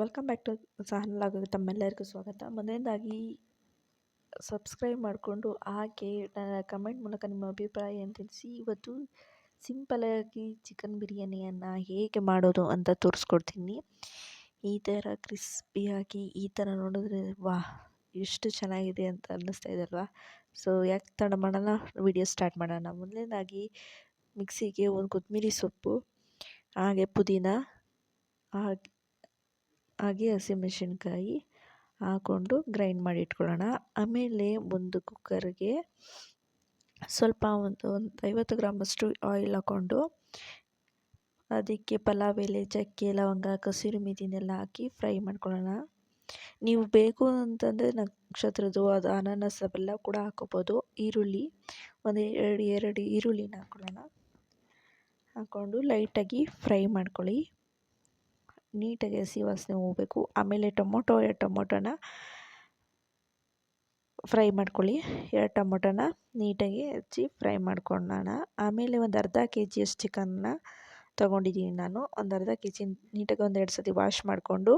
Welcome back to channel log ತಮ್ಮೆಲ್ಲರಿಗೂ ಸ್ವಾಗತ. ಮೊದಲನೇದಾಗಿ ಸಬ್ಸ್ಕ್ರೈಬ್ ಮಾಡಿಕೊಂಡು ಹಾಗೆ ಕಮೆಂಟ್ ಮೂಲಕ ನಿಮ್ಮ ಅಭಿಪ್ರಾಯ ತಿಳಿಸಿ. ಇವತ್ತು ಸಿಂಪಲಾಗಿ ಚಿಕನ್ ಬಿರಿಯಾನಿಯನ್ನು ಹೇಗೆ ಮಾಡೋದು ಅಂತ ತೋರಿಸ್ಕೊಡ್ತೀನಿ. ಈ ಥರ ಕ್ರಿಸ್ಪಿಯಾಗಿ ಈ ಥರ ನೋಡಿದ್ರೆ, ವಾ, ಎಷ್ಟು ಚೆನ್ನಾಗಿದೆ ಅಂತ ಅನ್ನಿಸ್ತಾ ಇದೆ ಅಲ್ವಾ? ಸೊ ಯಾಕೆ ತಡ ಮಾಡೋಣ ವಿಡಿಯೋ ಸ್ಟಾರ್ಟ್ ಮಾಡೋಣ. ಮೊದಲನೇದಾಗಿ ಮಿಕ್ಸಿಗೆ ಒಂದು ಕೊತ್ತಂಬರಿ ಸೊಪ್ಪು, ಹಾಗೆ ಪುದೀನ, ಹಾಗೆ ಹಾಗೆ ಹಸಿಮೆಣ್ಸಿನ್ಕಾಯಿ ಹಾಕ್ಕೊಂಡು ಗ್ರೈಂಡ್ ಮಾಡಿ ಇಟ್ಕೊಳ್ಳೋಣ. ಆಮೇಲೆ ಒಂದು ಕುಕ್ಕರ್ಗೆ ಸ್ವಲ್ಪ ಒಂದು ಒಂದು ಐವತ್ತು ಗ್ರಾಮಷ್ಟು ಆಯಿಲ್ ಹಾಕ್ಕೊಂಡು ಅದಕ್ಕೆ ಪಲಾವ್, ಎಲೆ, ಚಕ್ಕೆ, ಲವಂಗ, ಕಸೂರಿ ಮೀದಿನೆಲ್ಲ ಹಾಕಿ ಫ್ರೈ ಮಾಡ್ಕೊಳ್ಳೋಣ. ನೀವು ಬೇಕು ಅಂತಂದರೆ ನಕ್ಷತ್ರದ್ದು ಅದು ಅನಾನಸ್ ಅವೆಲ್ಲ ಕೂಡ ಹಾಕೋಬೋದು. ಈರುಳ್ಳಿ ಒಂದು ಎರಡು ಎರಡು ಈರುಳ್ಳಿನ ಹಾಕ್ಕೊಳ್ಳೋಣ ಹಾಕ್ಕೊಂಡು ಲೈಟಾಗಿ ಫ್ರೈ ಮಾಡ್ಕೊಳ್ಳಿ. ನೀಟಾಗಿ ಹಸಿ ವಾಸನೆ ಹೋಗಬೇಕು. ಆಮೇಲೆ ಟೊಮೊಟೊ, ಎರಡು ಟೊಮೊಟೊನ ಫ್ರೈ ಮಾಡ್ಕೊಳ್ಳಿ. ಎರಡು ಟೊಮೊಟೊನ ನೀಟಾಗಿ ಹಚ್ಚಿ ಫ್ರೈ ಮಾಡ್ಕೊಳ್ಳೋಣ. ಆಮೇಲೆ ಒಂದು ಅರ್ಧ ಕೆ ಜಿಯಷ್ಟು ಚಿಕನ್ನ ತೊಗೊಂಡಿದ್ದೀನಿ ನಾನು. ಒಂದು ಅರ್ಧ ಕೆ ಜಿ ನೀಟಾಗಿ ಒಂದು ಎರಡು ಸತಿ ವಾಶ್ ಮಾಡಿಕೊಂಡು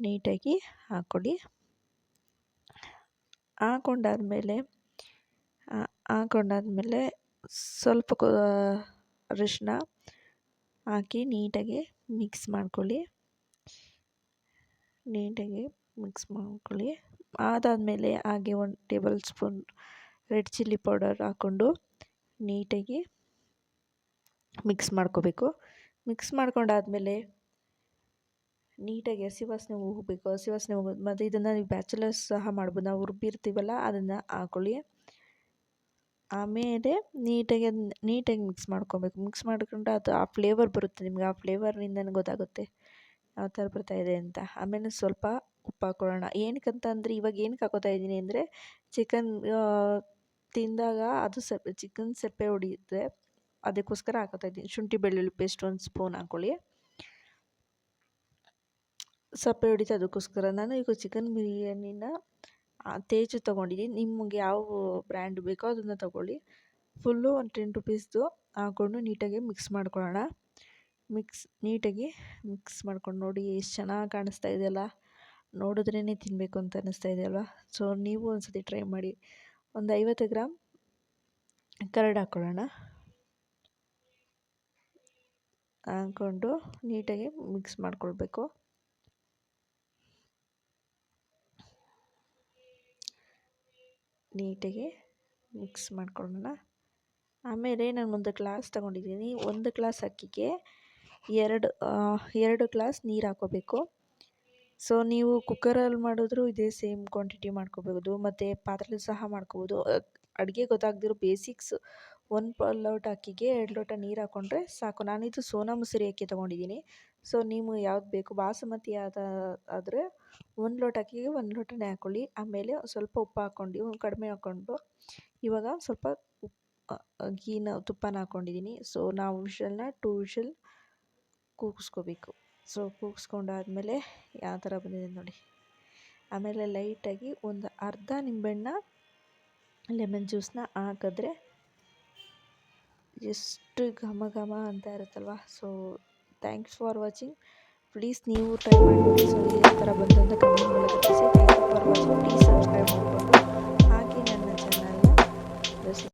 ನೀಟಾಗಿ ಹಾಕ್ಕೊಳ್ಳಿ. ಹಾಕೊಂಡಾದ್ಮೇಲೆ ಹಾಕೊಂಡಾದ್ಮೇಲೆ ಸ್ವಲ್ಪ ಅರಿಶಿನ ಹಾಕಿ ನೀಟಾಗಿ ಮಿಕ್ಸ್ ಮಾಡ್ಕೊಳ್ಳಿ. ನೀಟಾಗಿ ಮಿಕ್ಸ್ ಮಾಡ್ಕೊಳ್ಳಿ. ಅದಾದಮೇಲೆ ಹಾಗೆ ಒಂದು tablespoon red chilli powder ಹಾಕ್ಕೊಂಡು ನೀಟಾಗಿ ಮಿಕ್ಸ್ ಮಾಡ್ಕೋಬೇಕು. ಮಿಕ್ಸ್ ಮಾಡ್ಕೊಂಡಾದಮೇಲೆ ನೀಟಾಗಿ ಹಸಿ ವಾಸನೆ ಹೋಗಬೇಕು ಹಸಿ ವಾಸನೆ ಹೋಗೋದು ಮತ್ತು ಇದನ್ನು ನೀವು ಬ್ಯಾಚುಲರ್ಸ್ ಸಹ ಮಾಡ್ಬೋದು. ನಾವು ರುಬ್ಬಿರ್ತೀವಲ್ಲ ಅದನ್ನು ಹಾಕ್ಕೊಳ್ಳಿ ಆಮೇಲೆ ನೀಟಾಗಿ ಅದನ್ನ ನೀಟಾಗಿ ಮಿಕ್ಸ್ ಮಾಡ್ಕೊಬೇಕು. ಮಿಕ್ಸ್ ಮಾಡ್ಕೊಂಡ್ರೆ ಅದು ಆ ಫ್ಲೇವರ್ ಬರುತ್ತೆ ನಿಮ್ಗೆ. ಆ ಫ್ಲೇವರ್ನಿಂದನೇ ಗೊತ್ತಾಗುತ್ತೆ ಯಾವ ಥರ ಇದೆ ಅಂತ. ಆಮೇಲೆ ಸ್ವಲ್ಪ ಉಪ್ಪು ಹಾಕ್ಕೊಳ್ಳೋಣ ಏನಕ್ಕಂತ ಅಂದರೆ ಇವಾಗ ಏನಕ್ಕೆ ಹಾಕೋತಾ ಇದ್ದೀನಿ ಅಂದರೆ ಚಿಕನ್ ತಿಂದಾಗ ಅದು ಸೆಪ್ ಚಿಕನ್ ಸಪ್ಪೆ ಹೊಡಿಯುತ್ತೆ ಅದಕ್ಕೋಸ್ಕರ ಹಾಕೋತಾ ಇದ್ದೀನಿ. ಶುಂಠಿ ಬೆಳ್ಳುಳ್ಳಿ ಪೇಸ್ಟ್ ಒಂದು ಸ್ಪೂನ್ ಹಾಕ್ಕೊಳ್ಳಿ ಸಪ್ಪೆ ಹೊಡಿತು ಅದಕ್ಕೋಸ್ಕರ. ನಾನು ಈಗ ಚಿಕನ್ ಬಿರಿಯಾನಿನ ತೇಜು ತೊಗೊಂಡಿದ್ದೀನಿ ನಿಮಗೆ ಯಾವ ಬ್ರ್ಯಾಂಡ್ ಬೇಕೋ ಅದನ್ನು ತೊಗೊಳ್ಳಿ. ಫುಲ್ಲು ಒಂದು ಟೆನ್ ರುಪೀಸ್ದು ಹಾಕ್ಕೊಂಡು ನೀಟಾಗಿ ಮಿಕ್ಸ್ ಮಾಡ್ಕೊಳ್ಳೋಣ. ಮಿಕ್ಸ್ ನೀಟಾಗಿ ಮಿಕ್ಸ್ ಮಾಡ್ಕೊಂಡು ನೋಡಿ ಎಷ್ಟು ಚೆನ್ನಾಗಿ ಕಾಣಿಸ್ತಾ ಇದೆಯಲ್ಲ. ನೋಡಿದ್ರೇ ತಿನ್ನಬೇಕು ಅಂತ ಅನ್ನಿಸ್ತಾ ಇದೆಯಲ್ವ ಸೊ ನೀವು ಒಂದು ಸತಿ ಟ್ರೈ ಮಾಡಿ. ಒಂದು ಐವತ್ತು ಗ್ರಾಮ್ ಕರಡ್ ಹಾಕ್ಕೊಳ್ಳೋಣ ಹಾಕ್ಕೊಂಡು ನೀಟಾಗಿ ಮಿಕ್ಸ್ ಮಾಡ್ಕೊಳ್ಬೇಕು. ನೀಟಾಗಿ ಮಿಕ್ಸ್ ಮಾಡ್ಕೊಳ್ಳೋಣ. ಆಮೇಲೆ ನಾನು ಒಂದು ಗ್ಲಾಸ್ ತೊಗೊಂಡಿದ್ದೀನಿ. ಒಂದು ಗ್ಲಾಸ್ ಅಕ್ಕಿಗೆ ಎರಡು ಎರಡು ಗ್ಲಾಸ್ ನೀರು ಹಾಕೋಬೇಕು ಸೊ ನೀವು ಕುಕ್ಕರಲ್ಲಿ ಮಾಡಿದ್ರು ಇದೇ ಸೇಮ್ ಕ್ವಾಂಟಿಟಿ ಮಾಡ್ಕೋಬೋದು ಮತ್ತು ಪಾತ್ರೆಲಿ ಸಹ ಮಾಡ್ಕೋಬೋದು ಅಡುಗೆ ಗೊತ್ತಾಗದಿರೋ ಬೇಸಿಕ್ಸ್ ಒಂದು ಲೋಟ ಅಕ್ಕಿಗೆ ಎರಡು ಲೋಟ ನೀರು ಹಾಕ್ಕೊಂಡ್ರೆ ಸಾಕು. ನಾನಿದು ಸೋನಾ ಮಸೂರಿ ಅಕ್ಕಿ ತೊಗೊಂಡಿದ್ದೀನಿ. ಸೊ ನೀವು ಯಾವ್ದು ಬೇಕು? ಬಾಸುಮತಿ ಆದ, ಆದರೆ ಒಂದು ಲೋಟ ಅಕ್ಕಿಗೆ ಒಂದು ಲೋಟನೇ ಹಾಕ್ಕೊಳ್ಳಿ ಆಮೇಲೆ ಸ್ವಲ್ಪ ಉಪ್ಪು ಹಾಕ್ಕೊಂಡು, ಕಡಿಮೆ ಹಾಕ್ಕೊಂಡು ಇವಾಗ ಸ್ವಲ್ಪ ಉಪ್ಪು ಗೀನ ತುಪ್ಪನ ಹಾಕ್ಕೊಂಡಿದ್ದೀನಿ ಸೊ ನಾವು ವಿಷಲ್ನ ಟೂ ವಿಷಲ್ ಕೂಗಿಸ್ಕೋಬೇಕು. ಸೊ ಕೂಗಿಸ್ಕೊಂಡಾದ್ಮೇಲೆ ಯಾವ ಥರ ಬಂದಿದೆ ನೋಡಿ. ಆಮೇಲೆ ಲೈಟಾಗಿ ಒಂದು ಅರ್ಧ ನಿಂಬೆಹಣ್ಣ ಲೆಮನ್ ಜ್ಯೂಸನ್ನ ಹಾಕಿದ್ರೆ ಎಷ್ಟು ಘಮ ಘಮ ಅಂತ ಇರುತ್ತಲ್ವ? So thanks for watching please ನೀವು ಟ್ರೈ ಮಾಡಿ ಸೊ ಈ ಥರ ಬಂದಂತ ಕಮೆಂಟ್ ಮೂಲಕ thank you for watching please subscribe ಮಾಡಿಕೊಂಡು ಹಾಗೆ ನನ್ನ ಚಾನಲ್ನ